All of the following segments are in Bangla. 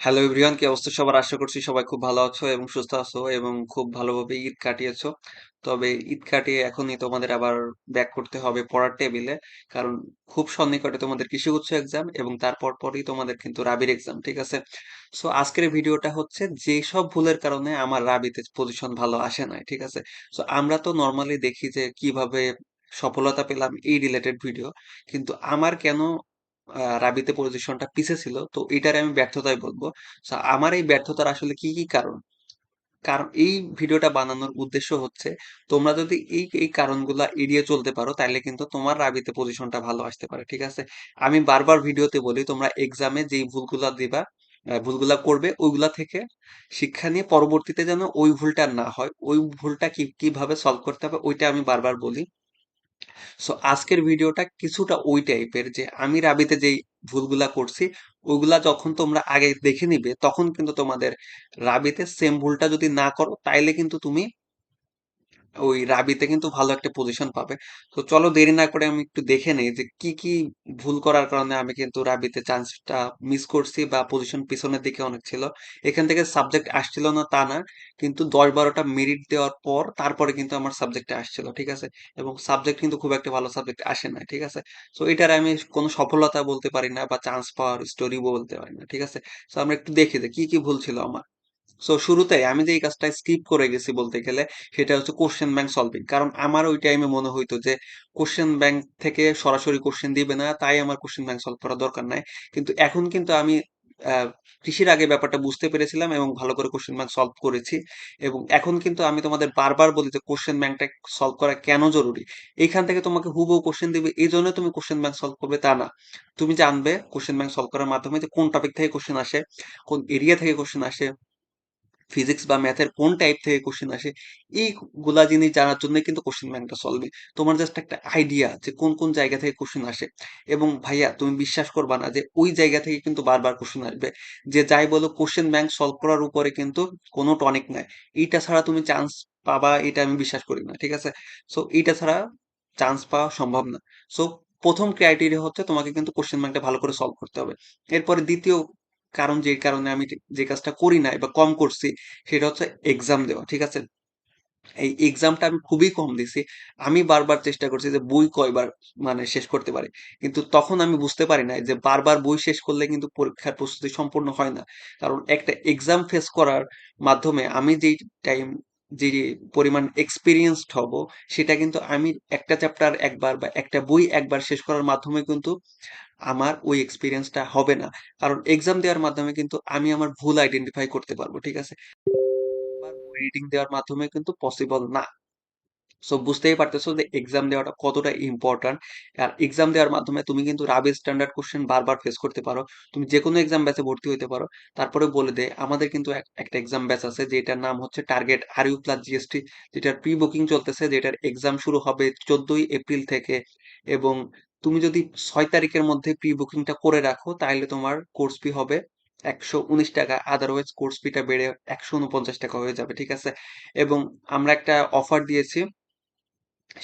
হ্যালো এভরিওয়ান কি অবস্থা? সবার আশা করছি সবাই খুব ভালো আছো এবং সুস্থ আছো এবং খুব ভালোভাবে ঈদ কাটিয়েছো। তবে ঈদ কাটিয়ে এখনই তোমাদের আবার ব্যাক করতে হবে পড়ার টেবিলে কারণ খুব সন্নিকটে তোমাদের কৃষিগুচ্ছ এক্সাম এবং তারপর পরই তোমাদের কিন্তু রাবির এক্সাম ঠিক আছে? সো আজকের ভিডিওটা হচ্ছে যেসব ভুলের কারণে আমার রাবিতে পজিশন ভালো আসে নাই, ঠিক আছে? সো আমরা তো নর্মালি দেখি যে কীভাবে সফলতা পেলাম এই রিলেটেড ভিডিও কিন্তু আমার কেন রাবিতে পজিশনটা পিছে ছিল, তো এটারে আমি ব্যর্থতাই বলব। আমার এই ব্যর্থতার আসলে কি কি কারণ? কারণ এই ভিডিওটা বানানোর উদ্দেশ্য হচ্ছে, তোমরা যদি এই এই কারণগুলা এড়িয়ে চলতে পারো তাহলে কিন্তু তোমার রাবিতে পজিশনটা ভালো আসতে পারে, ঠিক আছে? আমি বারবার ভিডিওতে বলি, তোমরা এক্সামে যেই ভুলগুলা দিবা ভুলগুলা করবে, ওইগুলা থেকে শিক্ষা নিয়ে পরবর্তীতে যেন ওই ভুলটা না হয়, ওই ভুলটা কি, কীভাবে সলভ করতে হবে, ওইটা আমি বারবার বলি। সো আজকের ভিডিওটা কিছুটা ওই টাইপের যে আমি রাবিতে যেই ভুলগুলা করছি, ওইগুলা যখন তোমরা আগে দেখে নিবে, তখন কিন্তু তোমাদের রাবিতে সেম ভুলটা যদি না করো, তাইলে কিন্তু তুমি ওই রাবিতে কিন্তু ভালো একটা পজিশন পাবে। তো চলো দেরি না করে আমি একটু দেখে নেই যে কি কি ভুল করার কারণে আমি কিন্তু রাবিতে চান্সটা মিস করছি বা পজিশন পিছনের দিকে অনেক ছিল। এখান থেকে সাবজেক্ট আসছিল না তা না, কিন্তু দশ বারোটা মেরিট দেওয়ার পর তারপরে কিন্তু আমার সাবজেক্টে আসছিল, ঠিক আছে? এবং সাবজেক্ট কিন্তু খুব একটা ভালো সাবজেক্ট আসে না ঠিক আছে? তো এটার আমি কোনো সফলতা বলতে পারি না বা চান্স পাওয়ার স্টোরি বলতে পারি না, ঠিক আছে? তো আমরা একটু দেখি যে কি কি ভুল ছিল আমার। সো শুরুতে আমি যে এই কাজটা স্কিপ করে গেছি বলতে গেলে, সেটা হচ্ছে কোশ্চেন ব্যাংক সলভিং কারণ আমার ওই টাইমে মনে হইতো যে কোশ্চেন ব্যাংক থেকে সরাসরি কোশ্চেন দিবে না, তাই আমার কোশ্চেন ব্যাংক সলভ করার দরকার নাই। কিন্তু এখন কিন্তু আমি কৃষির আগে ব্যাপারটা বুঝতে পেরেছিলাম এবং ভালো করে কোশ্চেন ব্যাংক সলভ করেছি। এবং এখন কিন্তু আমি তোমাদের বারবার বলি যে কোশ্চেন ব্যাংকটা সলভ করা কেন জরুরি? এইখান থেকে তোমাকে হুবহু কোশ্চেন দিবে, এই জন্য তুমি কোশ্চেন ব্যাংক সলভ করবে তা না। তুমি জানবে কোশ্চেন ব্যাংক সলভ করার মাধ্যমে যে কোন টপিক থেকে কোশ্চেন আসে, কোন এরিয়া থেকে কোশ্চেন আসে ফিজিক্স বা ম্যাথের কোন টাইপ থেকে কোশ্চেন আসে, এইগুলা জিনিস জানার জন্য কিন্তু কোশ্চেন ব্যাংকটা সলভে তোমার জাস্ট একটা আইডিয়া যে কোন কোন জায়গা থেকে কোশ্চেন আসে। এবং ভাইয়া, তুমি বিশ্বাস করবা না যে ওই জায়গা থেকে কিন্তু বারবার কোশ্চেন আসবে। যে যাই বলো কোশ্চেন ব্যাংক সলভ করার উপরে কিন্তু কোনো টনিক নাই। এইটা ছাড়া তুমি চান্স পাবা এটা আমি বিশ্বাস করি না, ঠিক আছে? সো এইটা ছাড়া চান্স পাওয়া সম্ভব না। সো প্রথম ক্রাইটেরিয়া হচ্ছে তোমাকে কিন্তু কোশ্চেন ব্যাংকটা ভালো করে সলভ করতে হবে। এরপরে দ্বিতীয় কারণ যে কারণে আমি যে কাজটা করি নাই বা কম করছি, সেটা হচ্ছে এক্সাম দেওয়া, ঠিক আছে? এই এক্সামটা আমি খুবই কম দিছি। আমি বারবার চেষ্টা করছি যে বই কয়বার মানে শেষ করতে পারি। কিন্তু তখন আমি বুঝতে পারি না যে বারবার বই শেষ করলে কিন্তু পরীক্ষার প্রস্তুতি সম্পূর্ণ হয় না। কারণ একটা এক্সাম ফেস করার মাধ্যমে আমি যেই টাইম যে পরিমাণ এক্সপিরিয়েন্সড হব, সেটা কিন্তু আমি একটা চ্যাপ্টার একবার বা একটা বই একবার শেষ করার মাধ্যমে কিন্তু আমার ওই এক্সপিরিয়েন্সটা হবে না। কারণ এক্সাম দেওয়ার মাধ্যমে কিন্তু আমি আমার ভুল আইডেন্টিফাই করতে পারব, ঠিক আছে? রিডিং দেওয়ার মাধ্যমে কিন্তু পসিবল না। সো বুঝতেই পারতেছো যে এক্সাম দেওয়াটা কতটা ইম্পর্ট্যান্ট আর এক্সাম দেওয়ার মাধ্যমে তুমি কিন্তু রাবি স্ট্যান্ডার্ড কোশ্চেন বারবার ফেস করতে পারো। তুমি যে কোনো এক্সাম ব্যাচে ভর্তি হতে পারো। তারপরে বলে দে, আমাদের কিন্তু এক- একটা এক্সাম ব্যাচ আছে যেটার নাম হচ্ছে target R U plus GST যেটার প্রি বুকিং চলতেছে, যেটার এক্সাম শুরু হবে চোদ্দই এপ্রিল থেকে। এবং তুমি যদি ছয় তারিখের মধ্যে প্রি বুকিংটা করে রাখো, তাহলে তোমার কোর্স ফি হবে একশো উনিশ টাকা। আদারওয়াইজ কোর্স ফিটা বেড়ে একশো উনপঞ্চাশ টাকা হয়ে যাবে, ঠিক আছে? এবং আমরা একটা অফার দিয়েছি,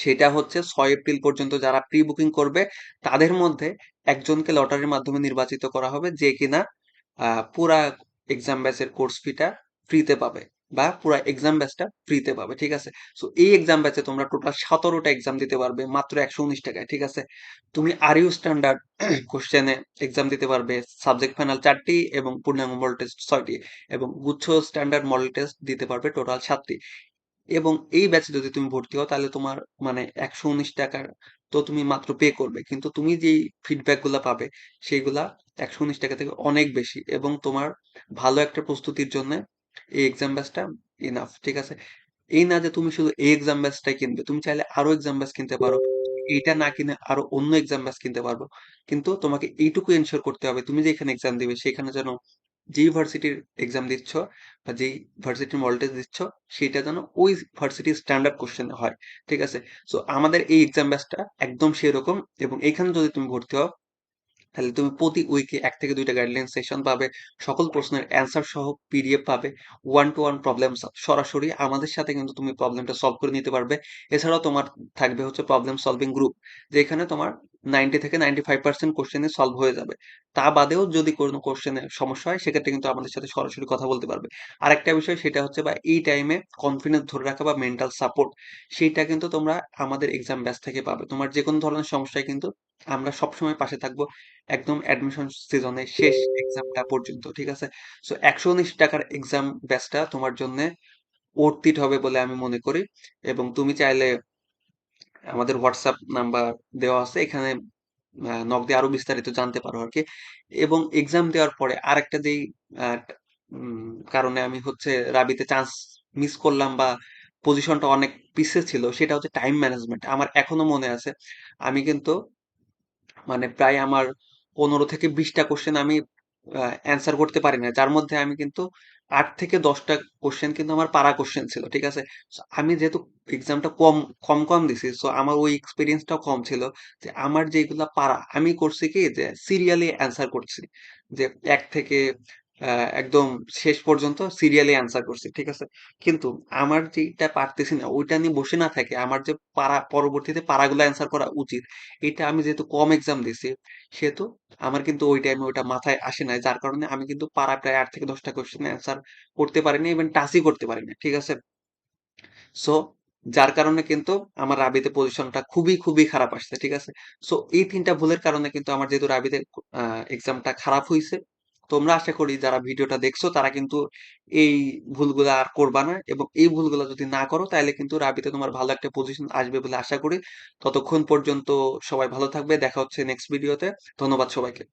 সেটা হচ্ছে ছয় এপ্রিল পর্যন্ত যারা প্রি বুকিং করবে, তাদের মধ্যে একজনকে লটারির মাধ্যমে নির্বাচিত করা হবে, যে কিনা পুরা এক্সাম ব্যাচের কোর্স ফিটা ফ্রিতে পাবে। বা পুরা এক্সাম ব্যাচটা ফ্রিতে পাবে, ঠিক আছে? সো এই এক্সাম ব্যাচে তোমরা টোটাল সতেরোটা এক্সাম দিতে পারবে, মাত্র একশো উনিশ টাকায়, ঠিক আছে? তুমি আর ইউ স্ট্যান্ডার্ড কোশ্চেনে এক্সাম দিতে পারবে সাবজেক্ট ফাইনাল চারটি এবং পূর্ণাঙ্গ মডেল টেস্ট ছয়টি এবং গুচ্ছ স্ট্যান্ডার্ড মডেল টেস্ট দিতে পারবে টোটাল সাতটি। এবং এই ব্যাচে যদি তুমি ভর্তি হও, তাহলে তোমার মানে একশো উনিশ টাকার তো তুমি মাত্র পে করবে। কিন্তু তুমি যেই ফিডব্যাকগুলা পাবে, সেইগুলা একশো উনিশ টাকা থেকে অনেক বেশি এবং তোমার ভালো একটা প্রস্তুতির জন্য এই এক্সাম ব্যাচটা ইনাফ ঠিক আছে? এই না যে তুমি শুধু এই এক্সাম ব্যাচটাই কিনবে, তুমি চাইলে আরও এক্সাম ব্যাচ কিনতে পারো না কিনে আরও অন্য এক্সাম ব্যাচ কিনতে পারব। কিন্তু তোমাকে এইটুকু এনশোর করতে হবে, তুমি এক্সাম দিবে সেখানে যেন যেই ভার্সিটির এক্সাম দিচ্ছ বা যেই ভার্সিটির মডেল দিচ্ছ, সেটা যেন ওই ভার্সিটির স্ট্যান্ডার্ড কোশ্চেন হয়, ঠিক আছে? সো আমাদের এই এক্সাম ব্যাচটা একদম সেরকম এবং এখানে যদি তুমি ভর্তি হও তাহলে তুমি প্রতি উইকে এক থেকে দুইটা গাইডলাইন সেশন পাবে, সকল প্রশ্নের অ্যান্সার সহ পিডিএফ পাবে ওয়ান টু ওয়ান প্রবলেম সরাসরি আমাদের সাথে কিন্তু তুমি প্রবলেমটা সলভ করে নিতে পারবে। এছাড়াও তোমার থাকবে হচ্ছে প্রবলেম সলভিং গ্রুপ যেখানে তোমার নাইনটি থেকে নাইনটি ফাইভ পার্সেন্ট কোশ্চেনে সলভ হয়ে যাবে। তা বাদেও যদি কোনো কোশ্চেনে সমস্যা হয়, সেক্ষেত্রে কিন্তু আমাদের সাথে সরাসরি কথা বলতে পারবে। আরেকটা বিষয় সেটা হচ্ছে বা এই টাইমে কনফিডেন্স ধরে রাখা বা মেন্টাল সাপোর্ট সেইটা কিন্তু তোমরা আমাদের এক্সাম ব্যাচ থেকে পাবে। তোমার যে কোনো ধরনের সমস্যায় কিন্তু আমরা সবসময় পাশে থাকব একদম অ্যাডমিশন সিজনে শেষ এক্সামটা পর্যন্ত, ঠিক আছে? সো একশো উনিশ টাকার এক্সাম ব্যাচটা তোমার জন্য অর্থিত হবে বলে আমি মনে করি। এবং তুমি চাইলে আমাদের হোয়াটসঅ্যাপ নাম্বার দেওয়া আছে, এখানে নক দিয়ে আরও বিস্তারিত জানতে পারো আর কি। এবং এক্সাম দেওয়ার পরে আরেকটা যেই কারণে আমি হচ্ছে রাবিতে চান্স মিস করলাম বা পজিশনটা অনেক পিছিয়ে ছিল, সেটা হচ্ছে টাইম ম্যানেজমেন্ট আমার এখনও মনে আছে, আমি কিন্তু মানে প্রায় আমার পনেরো থেকে বিশটা কোশ্চেন আমি অ্যান্সার করতে পারি না যার মধ্যে আমি কিন্তু আট থেকে দশটা কোশ্চেন কিন্তু আমার পারা কোশ্চেন ছিল, ঠিক আছে? আমি যেহেতু এক্সামটা কম কম কম দিছি সো আমার ওই এক্সপিরিয়েন্সটাও কম ছিল যে আমার যেগুলা পারা আমি করছি কি যে সিরিয়ালি অ্যান্সার করছি। যে এক থেকে আহ, একদম শেষ পর্যন্ত সিরিয়ালি অ্যান্সার করছি ঠিক আছে? কিন্তু আমার যেটা পারতেছি না ওইটা নিয়ে বসে না থাকে আমার যে পারা পরবর্তীতে পারাগুলো অ্যান্সার করা উচিত এটা আমি যেহেতু কম এক্সাম দিছি সেহেতু আমার কিন্তু ওই টাইমে ওইটা মাথায় আসে নাই যার কারণে আমি কিন্তু পারা প্রায় আট থেকে দশটা কোয়েশ্চেন অ্যান্সার করতে পারিনি ইভেন টাচই করতে পারিনি ঠিক আছে? সো যার কারণে কিন্তু আমার রাবিতে পজিশনটা খুবই খুবই খারাপ আসছে ঠিক আছে? সো এই তিনটা ভুলের কারণে কিন্তু আমার যেহেতু রাবিতে এক্সামটা খারাপ হয়েছে তোমরা আশা করি যারা ভিডিওটা দেখছ, তারা কিন্তু এই ভুলগুলো আর করবা না এবং এই ভুলগুলো যদি না করো, তাহলে কিন্তু রাবিতে তোমার ভালো একটা পজিশন আসবে বলে আশা করি। ততক্ষণ পর্যন্ত সবাই ভালো থাকবে। দেখা হচ্ছে নেক্সট ভিডিওতে ধন্যবাদ সবাইকে।